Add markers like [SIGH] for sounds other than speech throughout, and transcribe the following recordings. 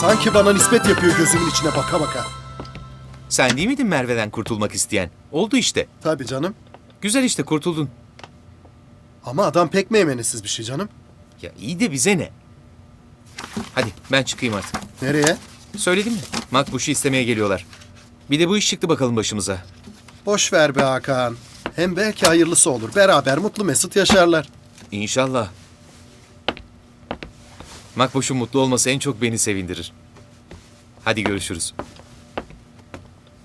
Sanki bana nispet yapıyor gözümün içine baka baka. Sen değil miydin Merve'den kurtulmak isteyen? Oldu işte. Tabii canım. Güzel işte kurtuldun. Ama adam pek meymenesiz bir şey canım. Ya iyi de bize ne? Hadi ben çıkayım artık. Nereye? Söyledim mi? Makbuş'u istemeye geliyorlar. Bir de bu iş çıktı bakalım başımıza. Boş ver be Hakan. Hem belki hayırlısı olur. Beraber mutlu mesut yaşarlar. İnşallah. Makbuş'un mutlu olması en çok beni sevindirir. Hadi görüşürüz.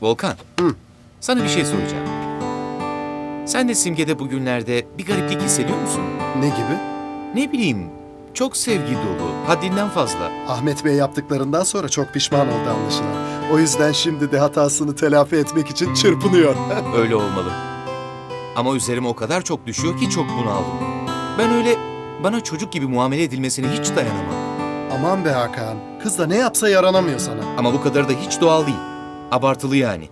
Volkan. Hı. Sana bir şey soracağım. Sen de Simge'de bugünlerde bir gariplik hissediyor musun? Ne gibi? Ne bileyim, çok sevgi dolu, haddinden fazla. Ahmet Bey yaptıklarından sonra çok pişman oldu anlaşılan. O yüzden şimdi de hatasını telafi etmek için çırpınıyor. [LAUGHS] Öyle olmalı. Ama üzerime o kadar çok düşüyor ki çok bunaldım. Ben öyle bana çocuk gibi muamele edilmesine hiç dayanamam. Aman be Hakan. Kız da ne yapsa yaranamıyor sana. Ama bu kadar da hiç doğal değil. Abartılı yani.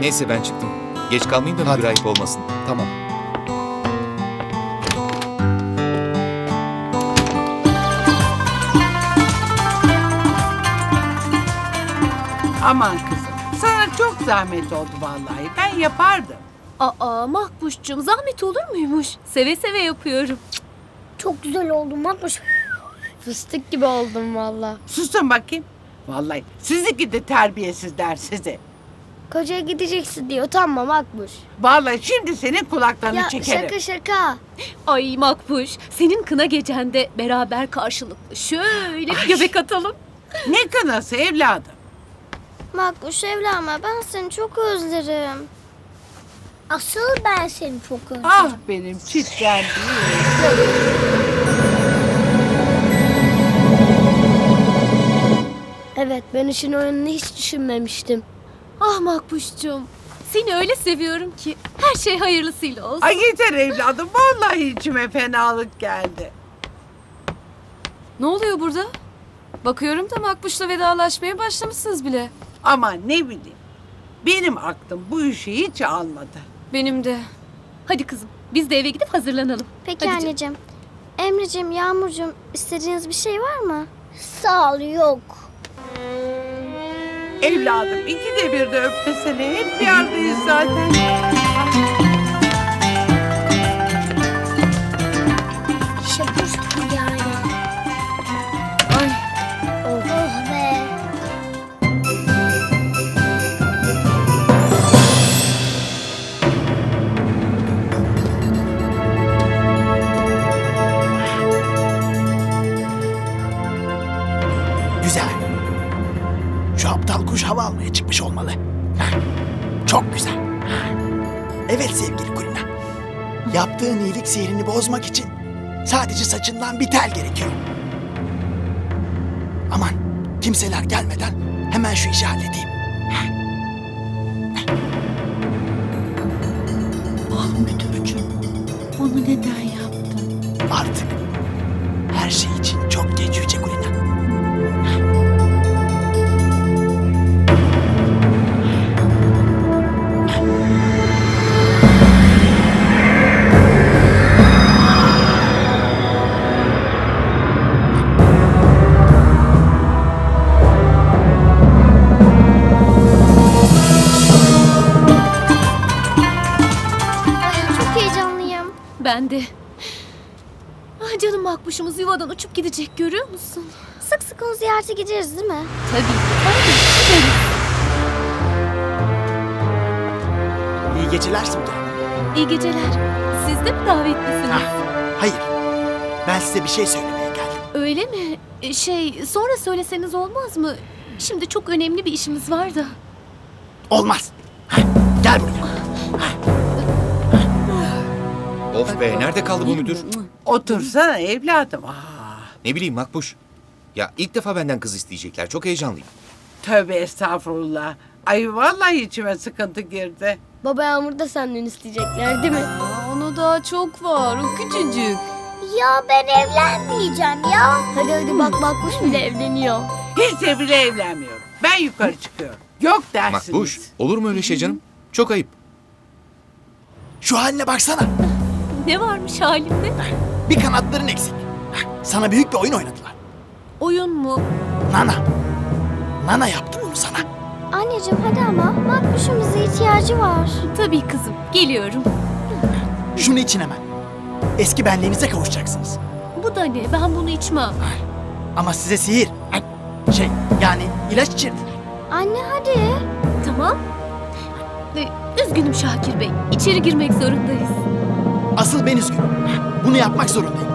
Neyse ben çıktım. Geç kalmayayım da Hadi. müdür ayıp olmasın. Tamam. Aman kızım. Sana çok zahmet oldu vallahi. Ben yapardım. Aa Makbuş'cum zahmet olur muymuş? Seve seve yapıyorum. Çok güzel oldum Makbuş. Fıstık gibi oldum valla. Susun bakayım. Vallahi sizi gidi terbiyesizler sizi. Kocaya gideceksin diyor tamam Makbuş. Vallahi şimdi senin kulaklarını Ya çekerim. şaka şaka. Ay Makbuş senin kına gecende beraber karşılıklı şöyle bir göbek atalım. Ne kınası evladım? Makbuş evlenme ben seni çok özlerim. Asıl ben seni çok özlerim. Ah benim çitlendiğim. Evet ben işin oyununu hiç düşünmemiştim. Ah Makbuş'cum seni öyle seviyorum ki her şey hayırlısıyla olsun. Ay yeter evladım. Vallahi içime fenalık geldi. Ne oluyor burada? Bakıyorum da Makbuş'la vedalaşmaya başlamışsınız bile. Ama ne bileyim. Benim aklım bu işi hiç almadı. Benim de. Hadi kızım biz de eve gidip hazırlanalım. Peki Hadi canım. anneciğim. Emre'cim, Yağmur'cum istediğiniz bir şey var mı? Sağ ol yok. Evladım iki de bir de öpmesene. Hep bir aradayız zaten. Aptal kuş hava almaya çıkmış olmalı. Heh, Çok güzel. Heh. Evet sevgili Kulina. Yaptığın iyilik sihrini bozmak için sadece saçından bir tel gerekiyor. Aman kimseler gelmeden hemen şu işi halledeyim. Ah müdürcüğüm. Onu neden yaptın? Artık her şey için de. Ah canım Makbuş'umuz yuvadan uçup gidecek görüyor musun? Sık sık onu ziyarete gideriz değil mi? Tabii. Tabii. gideriz. İyi geceler Simge. İyi geceler. Siz de mi davetlisiniz? Hah, Hayır. Ben size bir şey söylemeye geldim. Öyle mi? E, Şey sonra söyleseniz olmaz mı? Şimdi çok önemli bir işimiz var da. Olmaz. Heh, Gel buraya. Of be, nerede kaldı bu müdür? Otursana evladım. Ah, Ne bileyim Makbuş. Ya ilk defa benden kız isteyecekler. Çok heyecanlıyım. tövbe estağfurullah. Ay vallahi içime sıkıntı girdi. Baba Yağmur da senden isteyecekler değil mi? aa, ona daha çok var. O küçücük. Ya ben evlenmeyeceğim ya. Hadi hadi bak Makbuş bile evleniyor. Hiç de bile evlenmiyorum. Ben yukarı çıkıyorum. Yok dersiniz. Makbuş, olur mu öyle şey canım? Çok ayıp. Şu haline baksana. Ne varmış halimde? Bir kanatların eksik. Sana büyük bir oyun oynadılar. Oyun mu? Nana, Nana yaptı bunu sana. Anneciğim hadi ama Makbuş'un bize ihtiyacı var. Tabii kızım. Geliyorum. Şunu için hemen. Eski benliğinize kavuşacaksınız. Bu da ne? Ben bunu içmem. Ama size sihir, şey yani ilaç içirdik. Anne hadi. Tamam. Ee, Üzgünüm Şakir Bey. İçeri girmek zorundayız. Asıl ben üzgünüm. Bunu yapmak zorundayım.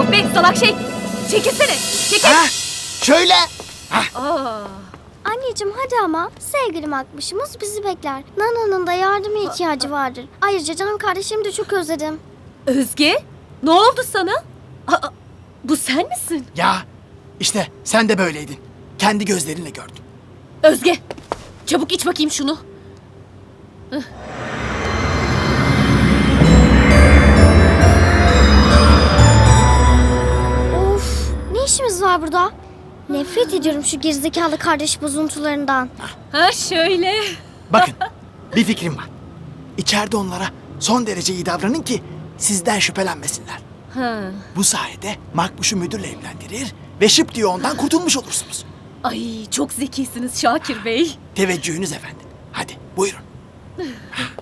Of be salak şey. Çekilsene. Çekil. Ha? Şöyle. Aa. Anneciğim hadi ama sevgili Makbuş'umuz bizi bekler. Nana'nın da yardıma ihtiyacı vardır. Ayrıca canım kardeşimi de çok özledim. Özge. Ne oldu sana? Aa, bu sen misin? Ya işte sen de böyleydin. Kendi gözlerinle gördüm. Özge. Çabuk iç bakayım şunu. Of ne işimiz var burada? Nefret ediyorum şu gerizekalı kardeş bozuntularından. Ha şöyle. Bakın bir fikrim var. İçeride onlara son derece iyi davranın ki sizden şüphelenmesinler. Ha. Bu sayede Makbuş'u müdürle evlendirir ve şıp diye ondan kurtulmuş olursunuz. Ay çok zekisiniz Şakir Bey. Teveccühünüz efendim. Hadi buyurun. [LAUGHS]